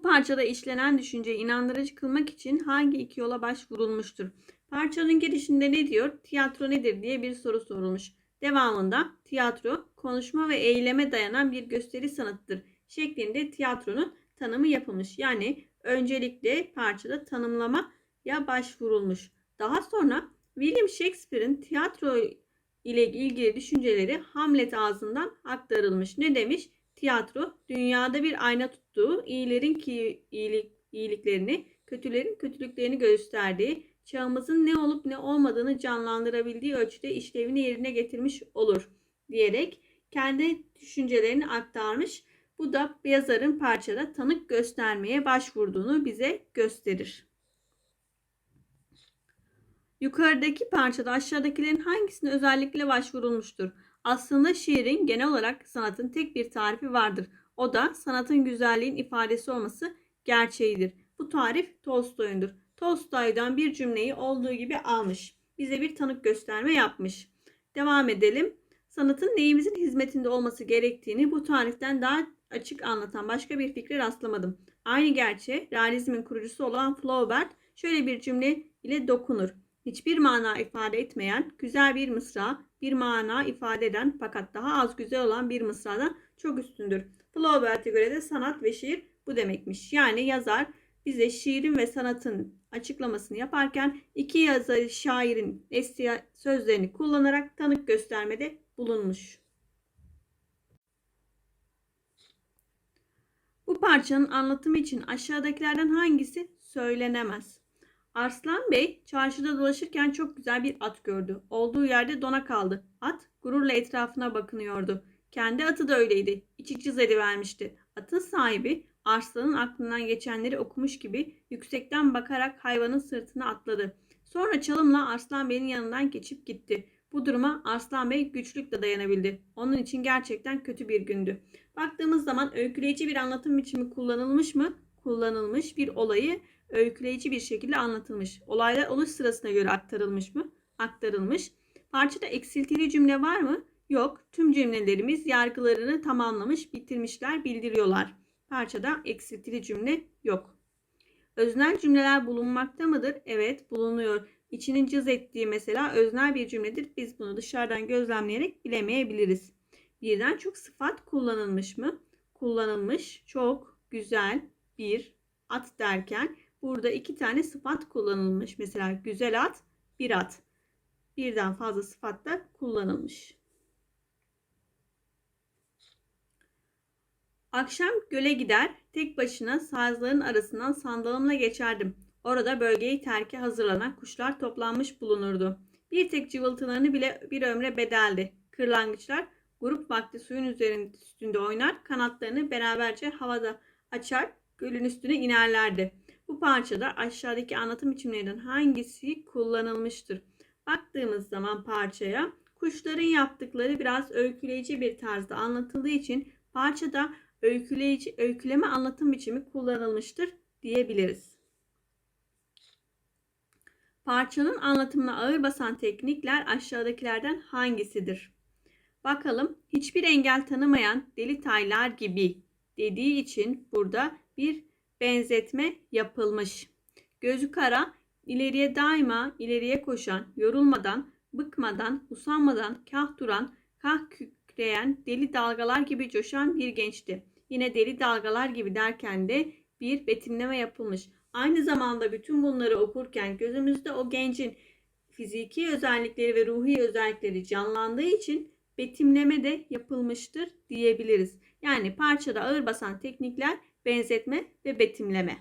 parçada işlenen düşünceyi inandırıcı kılmak için hangi iki yola başvurulmuştur? Parçanın girişinde ne diyor? Tiyatro nedir diye bir soru sorulmuş. Devamında tiyatro konuşma ve eyleme dayanan bir gösteri sanatıdır şeklinde tiyatronun tanımı yapılmış. Yani öncelikle parçada tanımlamaya başvurulmuş. Daha sonra William Shakespeare'in tiyatro ile ilgili düşünceleri Hamlet ağzından aktarılmış. Ne demiş? Tiyatro dünyada bir ayna tuttuğu, iyilerin ki iyilik, iyiliklerini, kötülerin kötülüklerini gösterdiği, çağımızın ne olup ne olmadığını canlandırabildiği ölçüde işlevini yerine getirmiş olur diyerek kendi düşüncelerini aktarmış. Bu da yazarın parçada tanık göstermeye başvurduğunu bize gösterir. Yukarıdaki parçada aşağıdakilerin hangisine özellikle başvurulmuştur? Aslında şiirin genel olarak sanatın tek bir tarifi vardır. O da sanatın güzelliğin ifadesi olması gerçeğidir. Bu tarif Tolstoy'undur. Tolstoy'dan bir cümleyi olduğu gibi almış. Bize bir tanık gösterme yapmış. Devam edelim. Sanatın neyimizin hizmetinde olması gerektiğini bu tariften daha açık anlatan başka bir fikre rastlamadım. Aynı gerçeğe realizmin kurucusu olan Flaubert şöyle bir cümle ile dokunur. Hiçbir mana ifade etmeyen güzel bir mısra, bir mana ifade eden fakat daha az güzel olan bir mısradan çok üstündür. Flaubert'e göre de sanat ve şiir bu demekmiş. Yani yazar bize şiirin ve sanatın açıklamasını yaparken iki yazar şairin eski sözlerini kullanarak tanık göstermede bulunmuş. Bu parçanın anlatımı için aşağıdakilerden hangisi söylenemez? Arslan Bey çarşıda dolaşırken çok güzel bir at gördü. Olduğu yerde dona kaldı. At gururla etrafına bakınıyordu. Kendi atı da öyleydi. İçi cız vermişti. Atın sahibi Arslan'ın aklından geçenleri okumuş gibi yüksekten bakarak hayvanın sırtına atladı. Sonra çalımla Arslan Bey'in yanından geçip gitti. Bu duruma Arslan Bey güçlükle dayanabildi. Onun için gerçekten kötü bir gündü. Baktığımız zaman öyküleyici bir anlatım biçimi kullanılmış mı? Kullanılmış bir olayı öyküleyici bir şekilde anlatılmış. Olaylar oluş sırasına göre aktarılmış mı? Aktarılmış. Parçada eksiltili cümle var mı? Yok. Tüm cümlelerimiz yargılarını tamamlamış, bitirmişler, bildiriyorlar. Parçada eksiltili cümle yok. Öznel cümleler bulunmakta mıdır? Evet, bulunuyor. İçinin cız ettiği mesela öznel bir cümledir. Biz bunu dışarıdan gözlemleyerek bilemeyebiliriz. Birden çok sıfat kullanılmış mı? Kullanılmış. Çok, güzel, bir, at derken burada iki tane sıfat kullanılmış. Mesela güzel at, bir at. Birden fazla sıfat da kullanılmış. Akşam göle gider, tek başına sazların arasından sandalımla geçerdim. Orada bölgeyi terke hazırlanan kuşlar toplanmış bulunurdu. Bir tek cıvıltılarını bile bir ömre bedeldi. Kırlangıçlar grup vakti suyun üzerinde üstünde oynar, kanatlarını beraberce havada açar, gölün üstüne inerlerdi. Bu parçada aşağıdaki anlatım biçimlerinden hangisi kullanılmıştır? Baktığımız zaman parçaya kuşların yaptıkları biraz öyküleyici bir tarzda anlatıldığı için parçada öyküleyici öyküleme anlatım biçimi kullanılmıştır diyebiliriz. Parçanın anlatımına ağır basan teknikler aşağıdakilerden hangisidir? Bakalım hiçbir engel tanımayan deli taylar gibi dediği için burada bir benzetme yapılmış. Gözü kara, ileriye daima ileriye koşan, yorulmadan, bıkmadan, usanmadan, kah duran, kah kükreyen, deli dalgalar gibi coşan bir gençti. Yine deli dalgalar gibi derken de bir betimleme yapılmış. Aynı zamanda bütün bunları okurken gözümüzde o gencin fiziki özellikleri ve ruhi özellikleri canlandığı için betimleme de yapılmıştır diyebiliriz. Yani parçada ağır basan teknikler benzetme ve betimleme.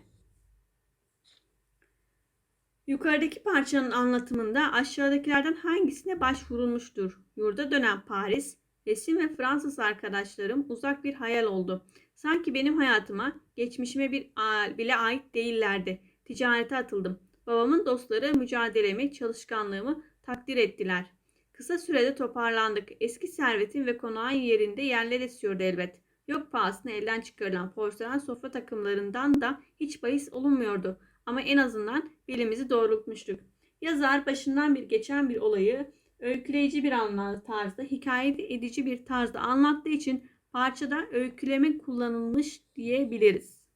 Yukarıdaki parçanın anlatımında aşağıdakilerden hangisine başvurulmuştur? Yurda dönen Paris, resim ve Fransız arkadaşlarım uzak bir hayal oldu. Sanki benim hayatıma, geçmişime bir bile ait değillerdi. Ticarete atıldım. Babamın dostları mücadelemi, çalışkanlığımı takdir ettiler. Kısa sürede toparlandık. Eski servetin ve konağın yerinde yerler esiyordu elbet. Yok pahasına elden çıkarılan porselen sofra takımlarından da hiç bahis olunmuyordu. Ama en azından belimizi doğrultmuştuk. Yazar başından bir geçen bir olayı öyküleyici bir anlamda tarzda, hikaye edici bir tarzda anlattığı için parçada öyküleme kullanılmış diyebiliriz.